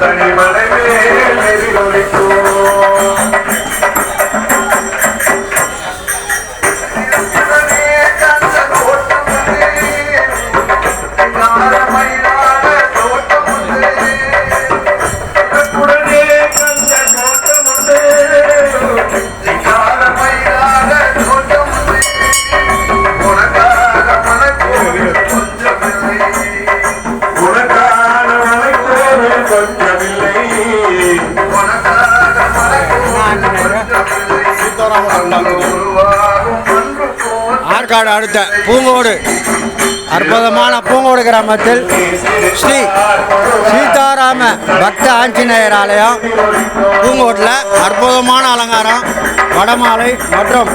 தனிமலை மேல் நெறி ஒழிக்கும் ஆற்காடு அடுத்த பூங்கோடு. அற்புதமான பூங்கோடு கிராமத்தில் ஸ்ரீ சீதாராம பக்த ஆஞ்சநேயர் ஆலயம் பூங்கோட்டில் அற்புதமான அலங்காரம் வடமாலை மற்றும்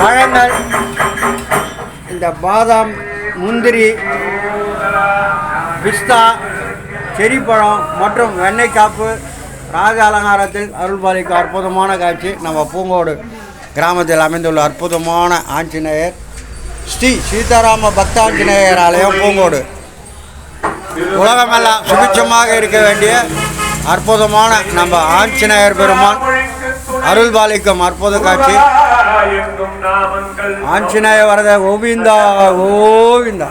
பழங்கள். இந்த பாதாம் முந்திரி பிஸ்தா செரிப்பழம் மற்றும் வெண்ணெய் காப்பு ராஜ அலங்காரத்தில் அருள்பாலிக்கு அற்புதமான காட்சி நம்ம பூங்கோடு. கிராமத்தில் அமைந்துள்ள அற்புதமான ஆஞ்சநேயர் ஸ்ரீ சீதாராம பக்த ஆஞ்சநேயர் ஆலயம் பூங்கோடு. உலகமெல்லாம் சுபிட்சமாக இருக்க வேண்டிய அற்புதமான நம்ம ஆஞ்சநேயர் பெருமான் அருள்பாலிக்கும் அற்புத காட்சி. ஆஞ்சநேய வரத கோவிந்தா கோவிந்தா.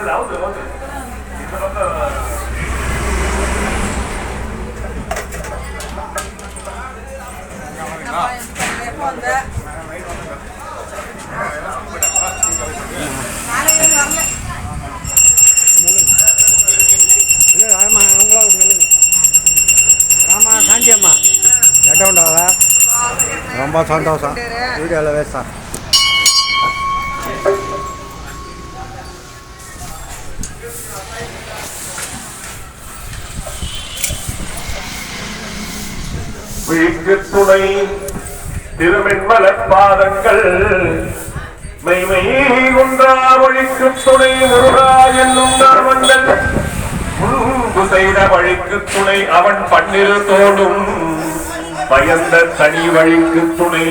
ரொம்ப சந்தோஷம். வீடியோவில் வேஸ்டா. வீட்டு துணை திருமென்மல பாதங்கள் மெய்மையை குன்றா வழிக்கு துணை முருகா என்னும் நாமங்கள் முன்பு செய்த வழிக்கு துணை அவன் பன்னிரு தோடும் பயந்த தனி வழிக்கு துணை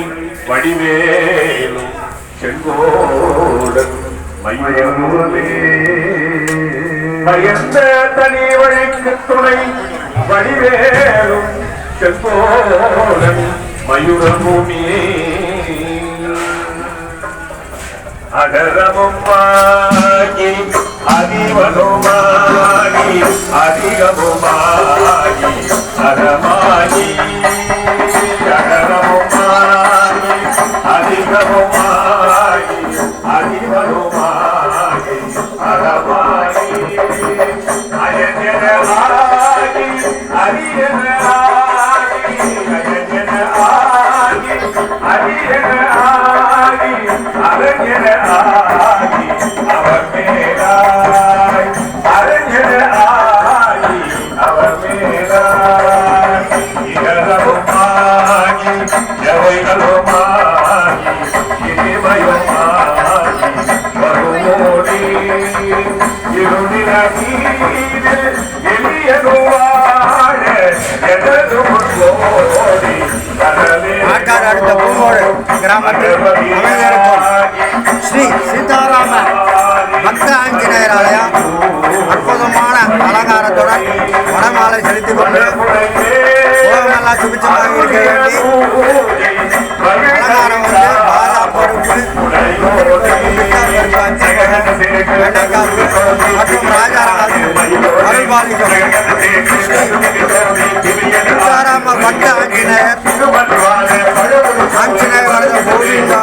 வடிவேலும் செங்கோடன் மையமுலே பயந்த தனி வழிக்கு துணை வடிவேலும் செங்கோடன் மயூரபூமியே அகரமுமாகி அதிவனுமாகி அதிகமுமா 啊 இருநிலீது அடுத்த பூங்கோடு கிராமத்தில் அமைந்திருக்கும் ஸ்ரீ சீதாராம பக்த ஆஞ்சநேயர் ஆலயம் அற்புதமான அலங்காரத்துடன் வடமாலை செலுத்திக் கொண்டு உலகமெல்லாம் சுபிச்சமாக இருக்க வேண்டி அலங்காரம் சீதாராம பட்ட ஆஞ்சநேயர் ஆஞ்சநேயர் வரத கோவிந்தா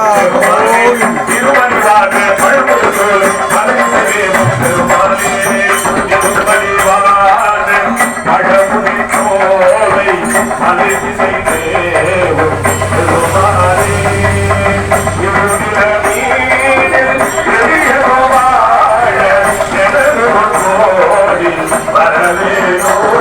Yeah. Hallelujah.